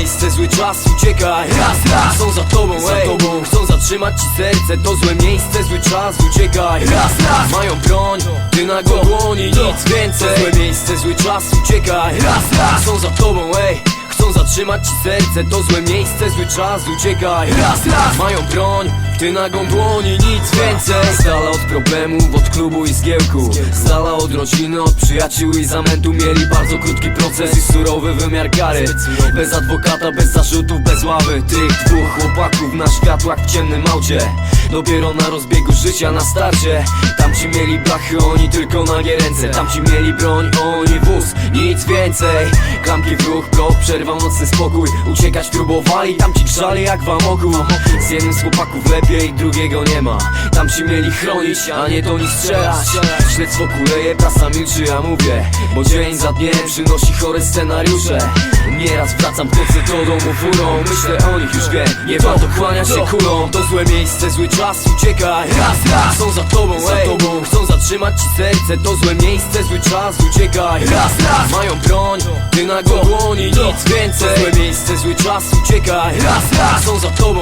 miejsce, zły czas, uciekaj. Raz, raz, są za tobą, ej. tobą. Chcą zatrzymać ci serce, to złe miejsce, zły czas, uciekaj. Raz, raz, mają broń, ty na go dłoni, nic więcej. Złe miejsce, zły czas, uciekaj. Raz, raz, są za tobą, ej. Chcą zatrzymać ci serce, to złe miejsce, zły czas, uciekaj. Raz, raz, mają broń, ty na go dłoni, nic więcej. Z dala od problemów, od klubu i zgiełku. Z dala od rodziny, od przyjaciół i zamętu. Mieli bardzo krótki proces i surowy wymiar kary. Bez adwokata, bez zarzutów, bez ławy. Tych dwóch chłopaków na światłach w ciemnym aucie. Dopiero na rozbiegu życia, na starcie. Tamci mieli blachy, oni tylko nagie ręce. Tamci mieli broń, oni wóz, nic więcej. Klamki w ruch, blok, przerwał nocny spokój. Uciekać próbowali, tamci grzali jak wam ogół. Z jednym z chłopaków lepiej, drugiego nie ma Tamci mieli chronić, a nie do nich strzelać. Śledztwo kuleje, prasa milczy, ja mówię Bo dzień za dniem przynosi chore scenariusze. Nieraz wracam w nocy do domu furą Myślę o nich już wiem, nie warto kłaniać się kulą To złe miejsce, zły czas, uciekaj. Raz, raz, są za tobą, ej. tobą. Chcą zatrzymać ci serce, to złe miejsce, zły czas, uciekaj. Raz, raz, mają broń, ty na dłoni, nic więcej. Złe miejsce, zły czas, uciekaj. Raz, raz, są za tobą,